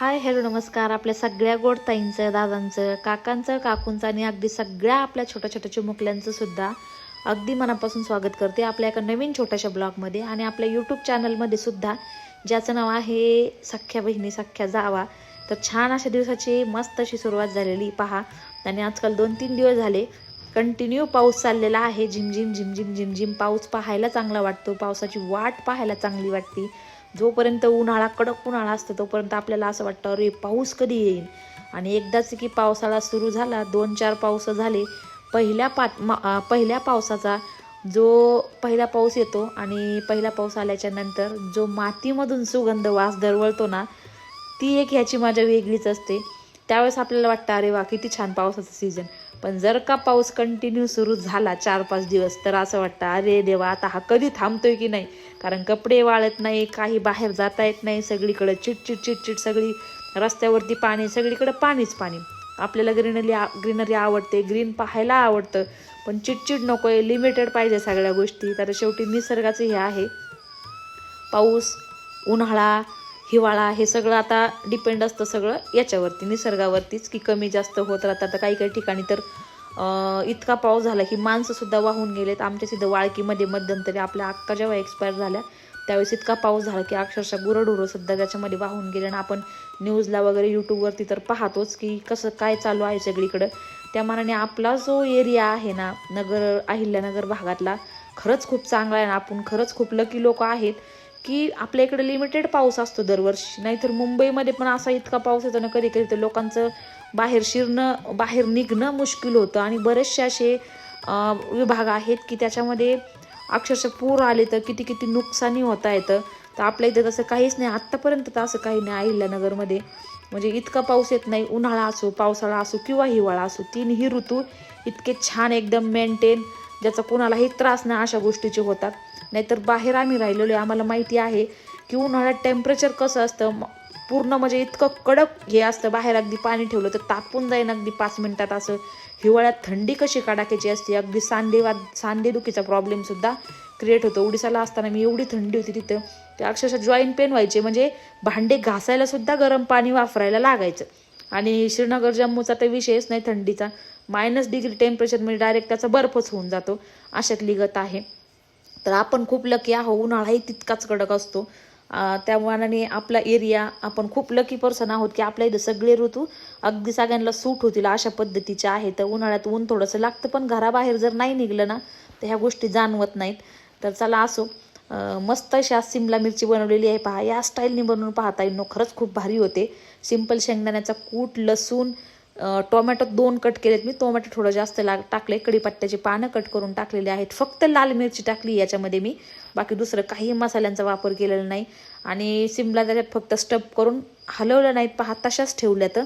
Hi hello नमस्कार. आपल्या सगळ्या गोड ताईंचं दादांचं काकांचं काकूंचं आणि अगदी सगळ्या आपल्या छोट्या छोट्या चिमुकल्यांचं सुद्धा अगदी मनापासून स्वागत करते आपल्या एका नवीन छोट्याशा ब्लॉगमध्ये आणि आपल्या यूट्यूब चॅनलमध्ये सुद्धा ज्याचं नाव आहे सख्या बहिणी सख्या जावा. तर छान अशा दिवसाची मस्त अशी सुरुवात झालेली. पहा आणि आजकाल दोन तीन दिवस झाले कंटिन्यू पाऊस चाललेला आहे. झिमझिम झिमझिम झिमझिम. पाऊस पाहायला चांगला वाटतो. पावसाची वाट पाहायला चांगली वाटते. जोपर्यंत उन्हाळा कडक उन्हाळा असतो तोपर्यंत आपल्याला असं वाटतं अरे पाऊस कधी येईल? आणि एकदाच की पावसाळा सुरू झाला दोन चार पाऊस झाले पहिल्या पा पहिल्या पावसाचा जो पहिला पाऊस येतो आणि पहिला पाऊस आल्याच्यानंतर जो मातीमधून सुगंध वास दरवळतो ना ती एक ह्याची माझ्या वेगळीच असते. त्यावेळेस आपल्याला वाटतं अरे वा किती छान पावसाचं सीझन पण जर का पाऊस कंटिन्यू सुरू झाला चार पाच दिवस तर असं वाटतं अरे देवा आता हा कधी थांबतोय की नाही? कारण कपडे वाळत नाही काही बाहेर जाता येत नाही सगळीकडे चिटचिट चिटचिट सगळी रस्त्यावरती पाणी सगळीकडे पाणीच पाणी. आपल्याला ग्रीनरी ग्रीनरी आवडते ग्रीन पाहायला आवडतं पण चिटचिट नको आहे लिमिटेड पाहिजे सगळ्या गोष्टी. तर शेवटी निसर्गाचं हे आहे. पाऊस उन्हाळा हिवाळा हे सगळं आता डिपेंड असतं सगळं याच्यावरती निसर्गावरतीच की कमी जास्त होत राहतात. आता काही काही ठिकाणी तर इतका पाऊस झाला की माणसंसुद्धा वाहून गेलेत. आमच्या सिद्ध वाळकीमध्ये मध्यंतरी आपल्या अक्का जेव्हा एक्सपायर झाल्या त्यावेळेस इतका पाऊस झाला की अक्षरशः गुरडुरं सुद्धा त्याच्यामध्ये वाहून गेले. आणि आपण न्यूजला वगैरे यूट्यूबवरती तर पाहतोच की कसं काय चालू आहे सगळीकडं. त्या मानाने आपला जो एरिया आहे ना नगर अहिल्यानगर भागातला खरंच खूप चांगला आहे. ना आपण खरंच खूप लकी लोक आहेत. की आपल्या इकडे लिमिटेड पाऊस असतो दरवर्षी. नाहीतर मुंबईमध्ये पण असा इतका पाऊस येतो ना कधी कधी तर लोकांचं बाहेर शिरणं बाहेर निघणं मुश्किल होतं. आणि बरेचसे असे विभाग आहेत की त्याच्यामध्ये अक्षरशः पूर आले तर किती किती नुकसानी होता येतं. तर आपल्या इथं तसं काहीच नाही. आत्तापर्यंत तर असं काही नाही अहिल्यानगरमध्ये. म्हणजे इतका पाऊस येत नाही. उन्हाळा असो पावसाळा असो किंवा हिवाळा असो तीनही ऋतू इतके छान एकदम मेंटेन ज्याचा कोणालाही त्रास नाही अशा गोष्टीचे होतात. नाहीतर बाहेर आम्ही राहिलेलो आहे आम्हाला माहिती आहे की उन्हाळ्यात टेम्परेचर कसं असतं पूर्ण म्हणजे इतकं कडक हे असतं बाहेर अगदी पाणी ठेवलं तर तापून जाईन अगदी पाच मिनटात असं. हिवाळ्यात थंडी कशी कडाक्याची असते अगदी सांधेवाद सांधेदुखीचा प्रॉब्लेमसुद्धा क्रिएट होतो. उडीसाला असताना मी एवढी थंडी होती तिथं ते अक्षरशः जॉईंट पेन व्हायचे. म्हणजे भांडे घासायला सुद्धा गरम पाणी वापरायला लागायचं. आणि श्रीनगर जम्मूचा तर विषयच नाही थंडीचा. मायनस डिग्री टेम्परेचरमध्ये डायरेक्ट त्याचा बर्फच होऊन जातो. अशातली गत आहे. तर आपण खूप लकी आहो उन्हाळाही तितकाच कडक असतो. त्या मानाने आपला एरिया आपण खूप लकी पर्सन आहोत की आपल्या इथं सगळे ऋतू अगदी सगळ्यांना सूट होतील अशा पद्धतीचे आहे तर उन्हाळ्यात ऊन थोडंसं लागतं पण घराबाहेर जर नाही निघलं ना तर ह्या गोष्टी जाणवत नाहीत. तर चला असो. मस्त अशी आज सिमला मिरची बनवलेली आहे. पहा या स्टाईलने बनवून पाहता येईल. खरंच खूप भारी होते. सिंपल शेंगदाण्याचा कूट लसूण टोमॅटो दोन कट केलेत मी. टोमॅटो थोडं जास्त लाग टाकले कढीपत्त्याची पानं कट करून टाकलेले आहेत. फक्त लाल मिरची टाकली याच्यामध्ये मी. बाकी दुसरं काही मसाल्यांचा वापर केलेला नाही. आणि सिमला त्याच्यात फक्त स्टप करून हलवलं नाहीत पहा तशाच ठेवल्यात.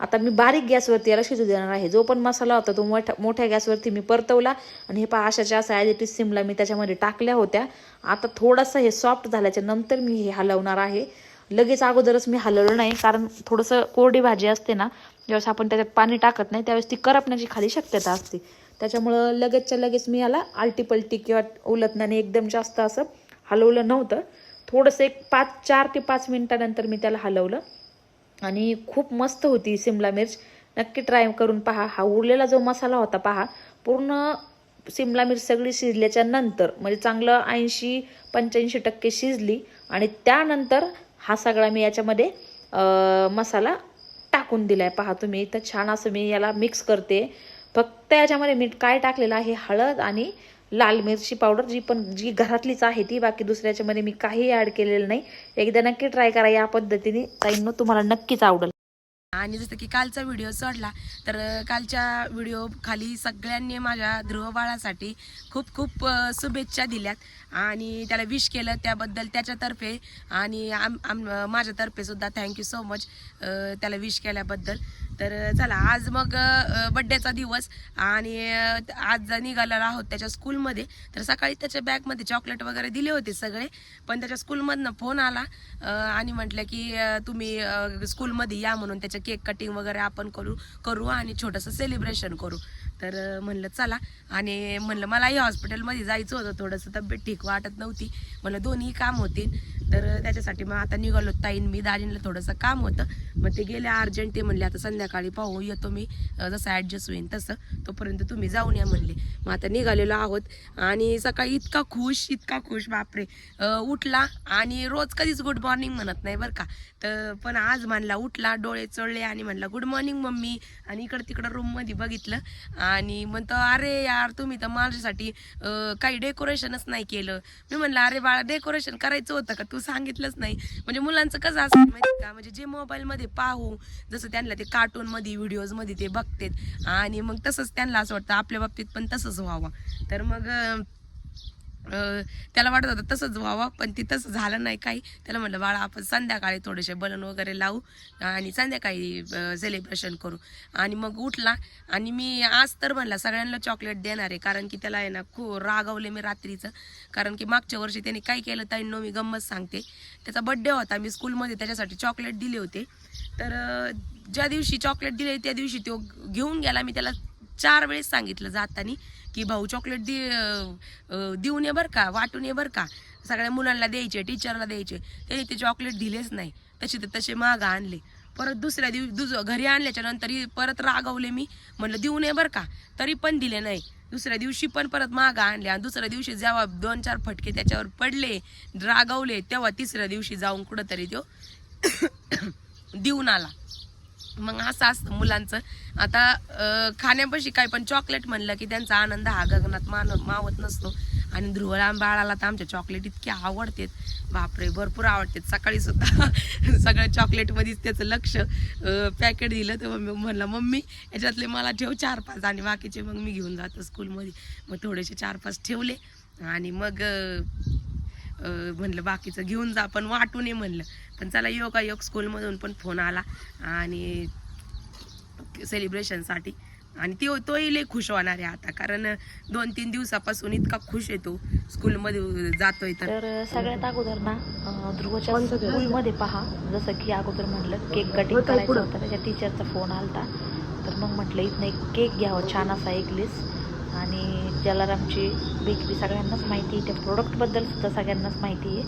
आता मी बारीक गॅसवरती याला शिजू देणार आहे. जो पण मसाला होता तो मोठ्या मोठ्या गॅसवरती मी परतवला. आणि हे पहा अशाच्या असा ॲज इट इज सिमला मी त्याच्यामध्ये टाकल्या होत्या. आता थोडासा हे सॉफ्ट झाल्याच्यानंतर मी हे हलवणार आहे. लगेच अगोदरच मी हलवलं नाही कारण थोडंसं कोरडी भाजी असते ना ज्यावेळेस आपण त्याच्यात पाणी टाकत नाही त्यावेळेस ती करपण्याची खाली शक्यता असते. त्याच्यामुळं लगेचच्या लगेच मी याला आलटी पलटी किंवा उलटण्याने एकदम जास्त असं हलवलं नव्हतं. थोडंसं एक पाच चार ते पाच मिनटानंतर मी त्याला हलवलं. आणि खूप मस्त होती सिमला मिर्च. नक्की ट्राय करून पहा. हा उरलेला जो मसाला होता पहा पूर्ण सिमला मिर्च सगळी शिजल्याच्या नंतर म्हणजे चांगलं ऐंशी पंच्याऐंशी टक्के शिजली आणि त्यानंतर हा सगळा मी याच्यामध्ये मसाला टाकून दिला आहे पहा तुम्ही तर छान असं मी याला मिक्स करते. फक्त याच्यामध्ये मीठ काय टाकलेलं आहे? हळद आणि लाल मिरची पावडर जी पण जी घरातलीच आहे ती. बाकी दुसऱ्याच्यामध्ये मी काही ॲड केलेलं नाही. एकदा नक्की ट्राय करा या पद्धतीने. ताईंनो तुम्हाला नक्कीच आवडेल. आणि जसं की कालचा व्हिडिओ सोडला तर कालच्या व्हिडिओ खाली सगळ्यांनी माझ्या ध्रुवबाळासाठी खूप खूप शुभेच्छा दिल्यात. आणि त्याला विश केलं त्याबद्दल त्याच्यातर्फे. आणि आम आम माझ्यातर्फे सुद्धा थँक्यू सो मच त्याला विश केल्याबद्दल. तर चला आज मग बड्डेचा दिवस आणि आज निघालेला आहोत त्याच्या स्कूलमध्ये तर सकाळी त्याच्या बॅगमध्ये चॉकलेट वगैरे दिले होते सगळे पण त्याच्या स्कूलमधनं फोन आला आणि म्हटलं की तुम्ही स्कूलमध्ये या म्हणून त्याचं केक कटिंग वगैरे आपण करू करू आणि छोटंसं सेलिब्रेशन करू. तर म्हणलं चला. आणि म्हणलं मलाही हॉस्पिटलमध्ये जायचं होतं थोडंसं तब्येत ठीक वाटत नव्हती. म्हणलं दोन्ही काम होतील. तर त्याच्यासाठी मग आता निघालो ताईन मी दाजींना थोडंसं काम होतं. मग ते गेले अर्जंट ते म्हणले आता संध्याकाळी पाहू येतो मी. जसं ॲडजस्ट होईन तसं. तोपर्यंत तुम्ही जाऊन या म्हणले. मग आता निघालेलो आहोत. आणि सकाळी इतका खुश इतका खुश बापरे. उठला आणि रोज कधीच गुड मॉर्निंग म्हणत नाही बरं का. तर पण आज म्हणला उठला डोळे चढले आणि म्हणला गुड मॉर्निंग मम्मी. आणि इकडं तिकडं रूममध्ये बघितलं. आणि म्हणतो अरे यार तुम्ही तर माझ्यासाठी काही डेकोरेशनच नाही केलं. मी म्हणलं अरे बाळा डेकोरेशन करायचं होतं का तू सांगितलंच नाही. म्हणजे मुलांचं कसं असतं माहिती का? म्हणजे जे मोबाईलमध्ये पाहू जसं त्यांना ते कार्टूनमध्ये व्हिडिओजमध्ये ते बघतेत. आणि मग तसंच त्यांना असं वाटतं आपल्या बाबतीत पण तसंच व्हावं. तर मग त्याला वाटत होतं तसंच व्हावं पण ती तसं झालं नाही काही. त्याला म्हटलं बाळा आपण संध्याकाळी थोडेसे बलन वगैरे लावू आणि संध्याकाळी सेलिब्रेशन करू. आणि मग उठला. आणि मी आज तर म्हणला सगळ्यांना चॉकलेट देणार आहे. कारण की त्याला आहे ना खूप रागवले मी रात्रीचं. कारण की मागच्या वर्षी त्याने काय केलं ताईंनो मी गंमत सांगते. त्याचा बड्डे होता. मी स्कूलमध्ये त्याच्यासाठी चॉकलेट दिले होते. तर ज्या दिवशी चॉकलेट दिले त्या दिवशी तो घेऊन गेला. मी त्याला चार वेळेस सांगितलं जातानी की भाऊ चॉकलेट दे देऊन ये बरं का वाटून ये बरं का. सगळ्या मुलांना द्यायचे टीचरला द्यायचे. त्यांनी ते चॉकलेट दिलेच नाही. तसे तर तसे माग आणले. परत दुसऱ्या दिवशी दुस घरी आणल्याच्या नंतर परत रागवले मी. म्हणलं देऊ नये बरं का. तरी पण दिले नाही. दुसऱ्या दिवशी पण परत मागं आणले आणि दुसऱ्या दिवशी जेव्हा दोन चार फटके त्याच्यावर पडले रागवले तेव्हा तिसऱ्या दिवशी जाऊन कुठंतरी तो देऊन आला. मग असं असतं मुलांचं. आता खाण्यापाशी काय पण चॉकलेट म्हणलं की त्यांचा आनंद हा गगनात मान मावत नसतो. आणि ध्रुवराम बाळाला तर आमच्या चॉकलेट इतके आवडतेत. बापरे भरपूर आवडतात. सकाळी सुद्धा सगळ्या चॉकलेटमध्येच त्याचं लक्ष पॅकेट दिलं तर मम्मी म्हणलं मम्मी याच्यातले मला ठेव चार पाच आणि बाकीचे मग मी घेऊन जातो स्कूलमध्ये मग थोडेसे चार पाच ठेवले आणि मग म्हणलं बाकीचं घेऊन जा पण वाटू नये म्हणलं. पण चला योगा योग स्कूलमधून पण फोन आला. आणि सेलिब्रेशनसाठी आणि तो तोही लय खुश होणार आहे आता कारण दोन तीन दिवसापासून इतका खुश आहे तो स्कूलमध्ये जातोय तर. सगळ्यात अगोदर ना ध्रुवच्या? स्कूलमध्ये पहा. जसं की अगोदर म्हटलं केक कटिंग होतं करायचं. होतं त्याच्या टीचरचा फोन आलता. तर मग म्हटलं इथनं एक केक घ्यावं छान असा एक लिस आणि जलारामची बेकरी सगळ्यांनाच माहिती आहे. त्या प्रोडक्टबद्दल सुद्धा सगळ्यांनाच माहिती आहे.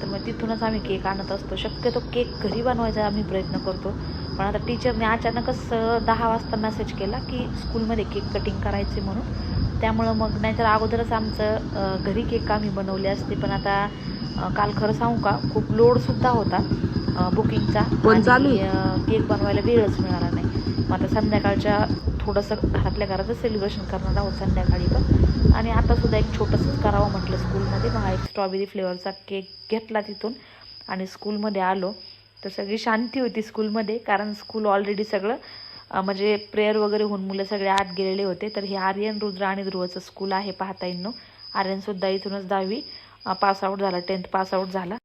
तर मग तिथूनच आम्ही केक आणत असतो. शक्यतो केक घरी बनवायचा आम्ही प्रयत्न करतो. पण आता टीचरने अचानकच दहा वाजता मेसेज केला की स्कूलमध्ये केक कटिंग करायचे म्हणून. त्यामुळं मग नाहीतर अगोदरच आमचं घरी केक आम्ही बनवले असते. पण आता काल खरं सांगू का? खूप लोडसुद्धा होता बुकिंगचा केक बनवायला वेळच मिळाला नाही. मग आता संध्याकाळच्या थोडंसं घरातल्या घरातच सेलिब्रेशन करणार आहोत संध्याकाळी पण. आणि आतासुद्धा एक छोटंसंच करावं म्हटलं स्कूलमध्ये मग हा एक स्ट्रॉबेरी फ्लेवरचा केक घेतला तिथून. आणि स्कूलमध्ये आलो. तर सगळी शांती होती स्कूलमध्ये कारण स्कूल ऑलरेडी सगळं म्हणजे प्रेयर वगैरे होऊन मुलं सगळे आत गेलेले होते. तर हे आर्यन रुद्र आणि ध्रुवचं स्कूल आहे पाहता येईन आर्यनसुद्धा इथूनच दहावी पास आऊट झाला टेन्थ पास आऊट झाला.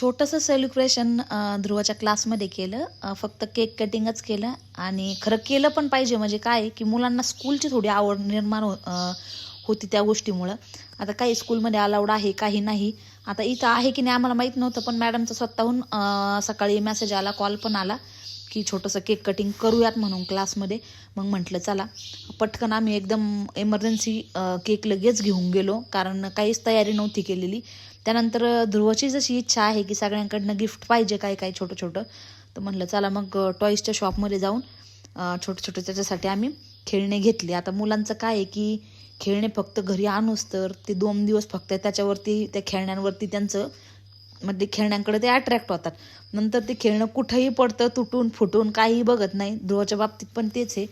छोटंसं सेलिब्रेशन ध्रुवाच्या क्लासमध्ये केलं. फक्त केक कटिंगच केलं आणि खरं केलं पण पाहिजे. म्हणजे काय की मुलांना स्कूलची थोडी आवड निर्माण हो होती त्या गोष्टीमुळं. आता काही स्कूलमध्ये अलाउड आहे काही नाही. आता इथं आहे की नाही आम्हाला माहीत नव्हतं पण मॅडमचा स्वतःहून सकाळी मेसेज आला कॉल पण आला की छोटंसं केक कटिंग करूयात म्हणून क्लासमध्ये मग म्हटलं चला पटकन आम्ही एकदम एमर्जन्सी केक लगेच घेऊन गेलो. कारण काहीच तयारी नव्हती केलेली. त्यानंतर ध्रुवची जशी इच्छा आहे की सगळ्यांकडनं गिफ्ट पाहिजे काय काय छोटं छोटं तर म्हटलं चला मग टॉईजच्या शॉपमध्ये जाऊन छोटं छोटं त्याच्यासाठी आम्ही खेळणे घेतले. आता मुलांचं काय आहे की खेळणे फक्त घरी आणूच तर ते दोन दिवस फक्त त्याच्यावरती त्या खेळण्यांवरती त्यांचं म्हणजे खेळण्यांकडे ते अट्रॅक्ट होतात. नंतर ते खेळणं कुठंही पडतं तुटून फुटून काहीही बघत नाही. ध्रुवाच्या बाबतीत पण तेच आहे.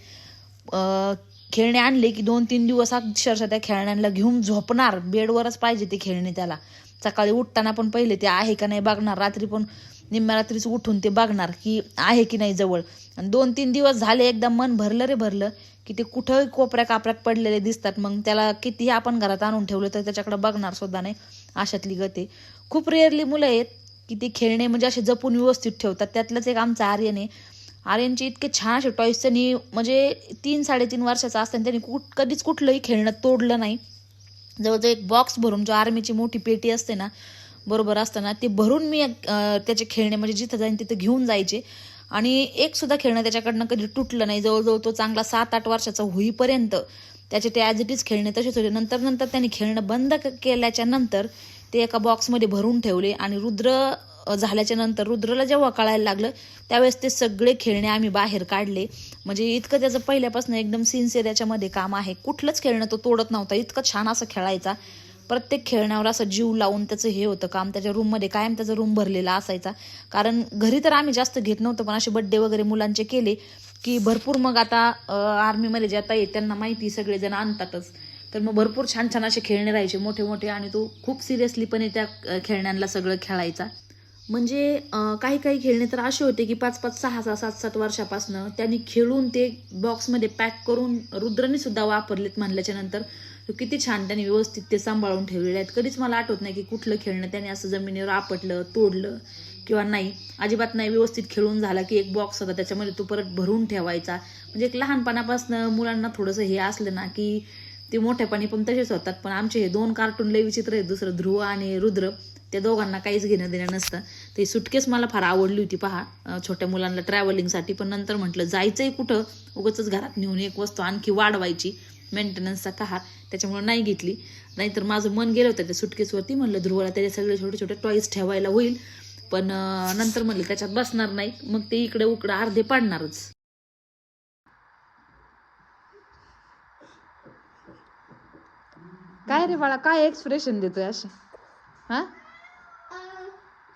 खेळणे आणले की दोन तीन दिवस अक्षरशः त्या खेळण्यांना घेऊन झोपणार. बेडवरच पाहिजे ते खेळणे त्याला. सकाळी उठताना पण पहिले ते आहे का नाही बघणार रात्री पण निम्म्या रात्रीच उठून ते बघणार की आहे की नाही जवळ. आणि दोन तीन दिवस झाले एकदम मन भरलं रे भरलं की ते कुठं कोपऱ्या कापऱ्यात पडलेले दिसतात. मग त्याला कितीही आपण घरात आणून ठेवलं तर त्याच्याकडे बघणार सुद्धा नाही अशातली गते. खूप रेअरली मुलं आहेत की ते खेळणे म्हणजे असे जपून व्यवस्थित ठेवतात. त्यातलंच एक आमचं आर्यन आहे. आर्यनचे इतके छान असे टॉईस त्यांनी म्हणजे तीन साडेतीन वर्षाचा असताना त्यांनी कुठ कधीच कुठलंही खेळणं तोडलं नाही. जवळजवळ एक बॉक्स भरून जो आर्मीची मोठी पेटी असते ना बरोबर असताना ते भरून मी त्याचे खेळणे म्हणजे जिथं जाईन तिथं घेऊन जायचे. आणि एक सुद्धा खेळणं त्याच्याकडनं कधी तुटलं नाही. जवळजवळ तो चांगला सात आठ वर्षाचा होईपर्यंत त्याचे ते ॲज इट इज खेळणे तसेच होते. नंतर नंतर त्यांनी खेळणं बंद केल्याच्यानंतर केल्याच्यानंतर ते एका बॉक्समध्ये भरून ठेवले आणि रुद्र झाल्याच्यानंतर रुद्रला जेव्हा कळायला लागलं त्यावेळेस ते सगळे खेळणे आम्ही बाहेर काढले. म्हणजे इतकं त्याचं पहिल्यापासून एकदम सिन्सिअर याच्यामध्ये काम आहे. कुठलंच खेळणं तो तोडत नव्हता. इतकं छान असं खेळायचा. प्रत्येक खेळण्यावर असं जीव लावून त्याचं हे होतं काम. त्याच्या रूममध्ये कायम त्याचा रूम भरलेला असायचा. कारण घरी तर आम्ही जास्त घेत नव्हतो पण असे बड्डे वगैरे मुलांचे केले की भरपूर मग आता आर्मीमध्ये जे आता येत त्यांना माहिती सगळेजण आणतातच. तर मग भरपूर छान छान असे खेळणे राहायचे मोठे मोठे आणि तो खूप सिरियसलीपणे त्या खेळण्यांना सगळं खेळायचा. म्हणजे काही काही खेळणे तर असे होते की पाच पाच सहा सहा सात सात वर्षापासनं त्यांनी खेळून ते बॉक्समध्ये पॅक करून रुद्रने सुद्धा वापरलेत म्हणल्याच्या नंतर. किती छान त्यांनी व्यवस्थित ते सांभाळून ठेवलेले आहेत. कधीच मला आठवत नाही की कुठलं खेळणं त्याने असं जमिनीवर आपटलं तोडलं किंवा नाही. अजिबात नाही व्यवस्थित खेळून झाला की एक बॉक्स होता त्याच्यामध्ये तो परत भरून ठेवायचा. म्हणजे एक लहानपणापासून मुलांना थोडंसं हे असलं ना की ते मोठ्यापणी पण तसेच होतात. पण आमचे हे दोन कार्टून लय विचित्र आहेत. दुसरं ध्रुव आणि रुद्र. त्या दोघांना काहीच घेणं देणं नसतं. ते सुटकेस मला फार आवडली होती पहा. छोट्या मुलांना ट्रॅव्हलिंगसाठी पण नंतर म्हटलं जायचंय कुठं? उगाच घरात नेऊन एक वस्तू आणखी वाढवायची. मेंटेनन्सचा कहा त्याच्यामुळे नाही घेतली. नाहीतर माझं मन गेलं होतं त्या सुटकेसवरती म्हणलं ध्रुवला त्याचे सगळे छोटे छोटे टॉईस ठेवायला होईल. पण नंतर म्हणलं त्याच्यात बसणार नाही. मग ते इकडे उकडं अर्धे पाडणारच. काय रे बाळा काय एक्सप्रेशन देतोय असे हा?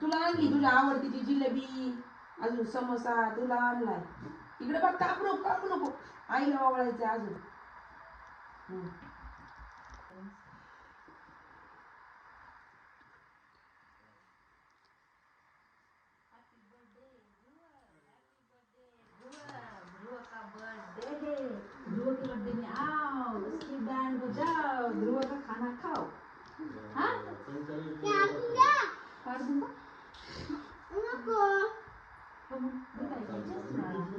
तुला आणली तुला आवडतीची जिलेबी अजून समोसा तुला आणलाय इकडे बघ कापू नको कापू नको आईला वावळायचं अजून हम्म. बर्थडे आओ ध्रुव का खाना खाओ हाँ काट दूंगा हो मग,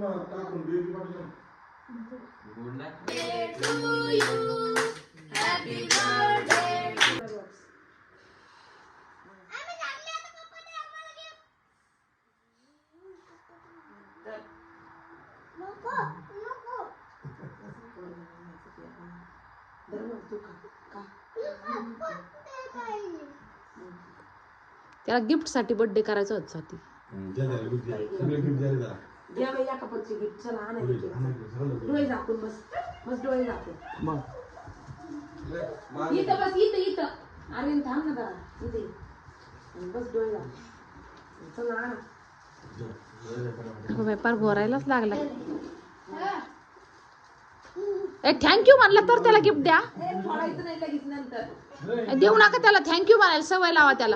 बताइए. गोड नाही धर मग तू खा त्याला गिफ्टसाठी बर्थडे करायचा होता साठी घ्या बाई या कपडची गिफ्ट चला आणायची. डोळे झाकून बस. बस डोळे झाकून. इथं बस इथं इथं. अरे थांब ना जरा. इथे. बस डोळे झाकून. चला आणा. व्यापार भरायलाच लागला. ए थँक्यू म्हणला तर त्याला गिफ्ट द्या. ए, फोडायचं नाही लगेच नंतर. देऊ नका त्याला थँक्यू म्हणायला सवय लावा त्याला.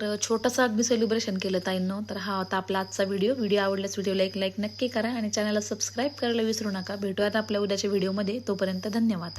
तर छोटंसं अगदी सेलिब्रेशन केलं ताईंनो. तर हा होता आपला आजचा व्हिडिओ व्हिडिओ आवडल्यास व्हिडिओला एक लाईक नक्की करा आणि चॅनलला सबस्क्राईब करायला विसरू नका. भेटूयात आपल्या उद्याच्या व्हिडिओमध्ये तोपर्यंत धन्यवाद.